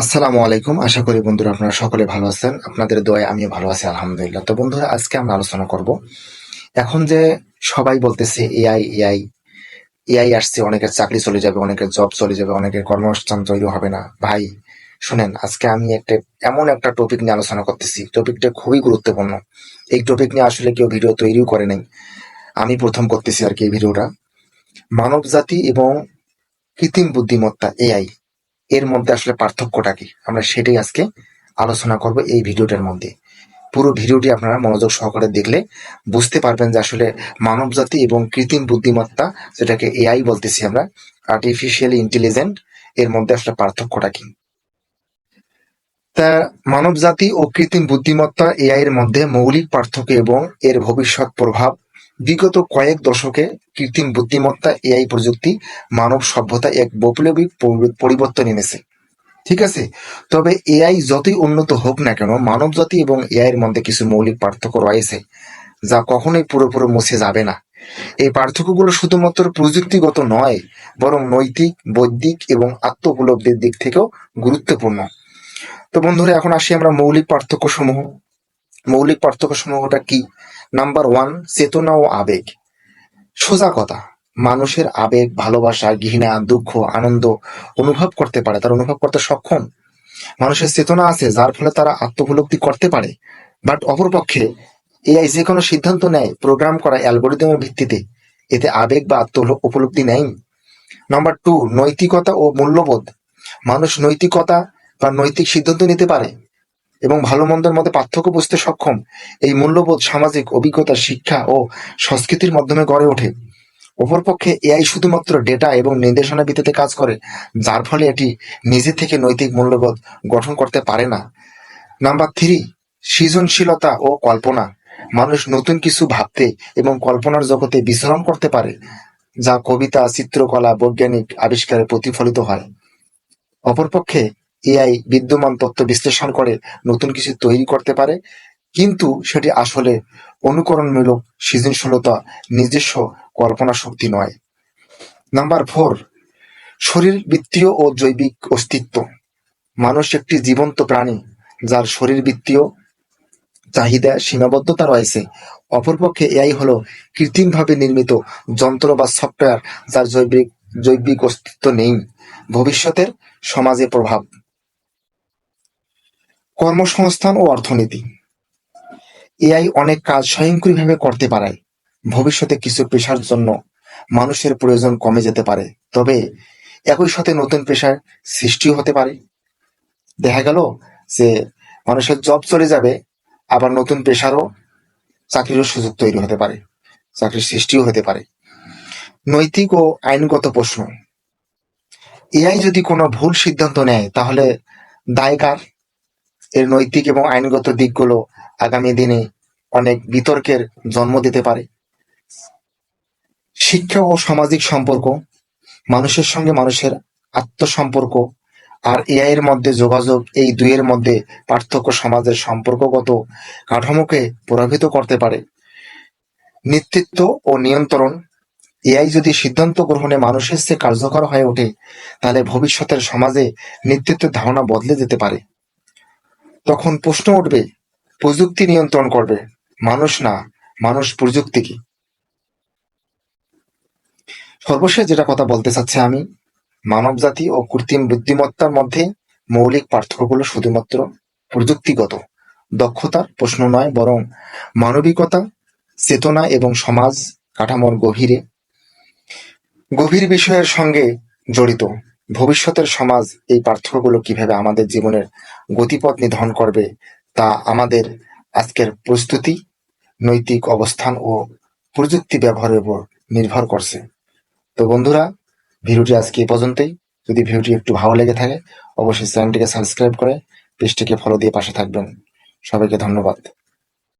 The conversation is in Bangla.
আসসালামু আলাইকুম। আশা করি বন্ধুরা আপনারা সকলে ভালো আছেন। আপনাদের দোয়ায় আমিও ভালো আছি, আলহামদুলিল্লাহ। তো বন্ধুরা, আজকে আমরা আলোচনা করব। এখন যে সবাই বলতেছে এআই এআই এআই আসছে, অনেকের চাকরি চলে যাবে, অনেকের জব চলে যাবে, অনেকের কর্মসংস্থান তৈরি হবে না। ভাই, শুনেন, আজকে আমি একটা, এমন একটা টপিক নিয়ে আলোচনা করতেছি। টপিকটা খুবই গুরুত্বপূর্ণ। এই টপিক নিয়ে আসলে কেউ ভিডিও তৈরিও করে নাই। আমি প্রথম করতেছি আর কি এই ভিডিওটা। মানব জাতি এবং কৃত্রিম বুদ্ধিমত্তা, এআই। এর মধ্যে আসলে পার্থক্যটা কি? আমরা সেটাই আজকে আলোচনা করব এই ভিডিওটার মধ্যে। পুরো ভিডিওটি আপনারা মনোযোগ সহকারে দেখলে বুঝতে পারবেন যে আসলে মানবজাতি এবং কৃত্রিম বুদ্ধিমত্তা, যেটাকে এআই বলতেছি আমরা আর্টিফিশিয়াল ইন্টেলিজেন্ট এর মধ্যে আসলে পার্থক্যটা কি? তা মানবজাতি ও কৃত্রিম বুদ্ধিমত্তা এআই এর মধ্যে মৌলিক পার্থক্য এবং এর ভবিষ্যৎ প্রভাব বিগত কয়েক দশকে কৃত্রিম বুদ্ধিমত্তা, এআই প্রযুক্তি, মানব সভ্যতা এক বৈপ্লবিক পরিবর্তন এনেছে। ঠিক আছে? তবে এআই যতই উন্নত হোক না কেন মানবজাতি এবং এআই এর মধ্যে কিছু মৌলিক পার্থক্য রয়েছে, যা কখনোই পুরোপুরি মুছে যাবে না। এই পার্থক্যগুলো শুধুমাত্র প্রযুক্তিগত নয়, বরং নৈতিক, বৈদিক এবং আত্ম উপলব্ধির দিক থেকেও গুরুত্বপূর্ণ। তো বন্ধুরা, এখন আসি আমরা মৌলিক পার্থক্য সমূহ মৌলিক পার্থক্য সমূহটা কি? নাম্বার ওয়ান চেতনা ও আবেগ। সোজা কথা, মানুষের আবেগ, ভালোবাসা, ঘৃণা, দুঃখ, আনন্দ অনুভব করতে পারে, তারা অনুভব করতে সক্ষম। মানুষের চেতনা আছে, যার ফলে তারা আত্মোপলব্ধি করতে পারে। বাট অপরপক্ষে, এআই যে কোনো সিদ্ধান্ত নেয় প্রোগ্রাম করা অ্যালগোরিদমের ভিত্তিতে। এতে আবেগ বা আত্ম উপলব্ধি নেই। নাম্বার টু নৈতিকতা ও মূল্যবোধ। মানুষ নৈতিকতা বা নৈতিক সিদ্ধান্ত নিতে পারে। এবং ভালো মন্দের মধ্যে পার্থক্য বুঝতে সক্ষম এই মূল্যবোধ সামাজিক অভিজ্ঞতা, শিক্ষা ও সংস্কৃতির মাধ্যমে গড়ে ওঠে। অপরপক্ষে এআই শুধুমাত্র ডেটা এবং নির্দেশনা ভিত্তিতে কাজ করে, যার ফলে এটি নিজে থেকে নৈতিক মূল্যবোধ গঠন করতে পারে না। নাম্বার থ্রি, সৃজনশীলতা ও কল্পনা। মানুষ নতুন কিছু ভাবতে এবং কল্পনার জগতে বিচরণ করতে পারে, যা কবিতা, চিত্রকলা, বৈজ্ঞানিক আবিষ্কারে প্রতিফলিত হয়। অপরপক্ষে এআই বিদ্যমান তথ্য বিশ্লেষণ করে নতুন কিছু তৈরি করতে পারে, কিন্তু সেটি আসলে অনুকরণমূলক সৃজনশীলতা নিজস্ব কল্পনা শক্তি নয়। নাম্বার ফোর, শরীর বৃত্তীয় ও জৈবিক অস্তিত্ব। মানুষ একটি জীবন্ত প্রাণী, যার শরীর বৃত্তীয় চাহিদা সীমাবদ্ধতা রয়েছে। অপরপক্ষে এআই হলো কৃত্রিমভাবে নির্মিত যন্ত্র বা সফটওয়্যার, যার জৈবিক জৈবিক অস্তিত্ব নেই। ভবিষ্যতের সমাজে প্রভাব। কর্মসংস্থান ও অর্থনীতি। এআই অনেক কাজ স্বয়ংক্রিয়ভাবে করতে পারে। ভবিষ্যতে কিছু পেশার জন্য মানুষের প্রয়োজন কমে যেতে পারে। তবে একই সাথে নতুন পেশার সৃষ্টিও হতে পারে। দেখা গেল যে মানুষের জব চলে যাবে, আবার নতুন পেশারও চাকরিরও সুযোগ তৈরি হতে পারে, চাকরির সৃষ্টিও হতে পারে। নৈতিক ও আইনগত প্রশ্ন। এআই যদি কোনো ভুল সিদ্ধান্ত নেয়, তাহলে দায় কার এর নৈতিক এবং আইনগত দিকগুলো আগামী দিনে অনেক বিতর্কের জন্ম দিতে পারে। শিক্ষা ও সামাজিক সম্পর্ক, মানুষের সঙ্গে মানুষের আত্মসম্পর্ক আর এআই এর মধ্যে যোগাযোগ, এই দুইয়ের মধ্যে পার্থক্য সমাজের সম্পর্কগত কাঠামোকে প্রভাবিত করতে পারে। নেতৃত্ব ও নিয়ন্ত্রণ, এআই যদি সিদ্ধান্ত গ্রহণে মানুষের চেয়ে কার্যকর হয়ে ওঠে, তাহলে ভবিষ্যতের সমাজে নেতৃত্বের ধারণা বদলে যেতে পারে। তখন প্রশ্ন উঠবে, প্রযুক্তি নিয়ন্ত্রণ করবে, মানুষ না, মানুষ প্রযুক্তিকে সর্বশেষ যেটা কথা বলতে চাচ্ছি আমি, মানবজাতি ও কৃত্রিম বুদ্ধিমত্তার মধ্যে মৌলিক পার্থক্যগুলো শুধুমাত্র প্রযুক্তিগত। দক্ষতার প্রশ্ন নয়, বরং মানবিকতা, চেতনা এবং সমাজ কাঠামোর গভীরে, গভীর বিষয়ের সঙ্গে জড়িত। ভবিষ্যতের সমাজ এই পার্থক্যগুলো কীভাবে আমাদের জীবনের গতিপথ নির্ধারণ করবে তা আমাদের আজকের প্রস্তুতি, নৈতিক অবস্থান ও প্রযুক্তি ব্যবহারের উপর নির্ভর করছে। তো বন্ধুরা, ভিডিওটি আজকে এই পর্যন্তই। যদি ভিডিওটি একটু ভালো লেগে থাকে, অবশ্যই চ্যানেলটিকে সাবস্ক্রাইব করে পেজটিকে ফলো দিয়ে পাশে থাকবেন। সবাইকে ধন্যবাদ।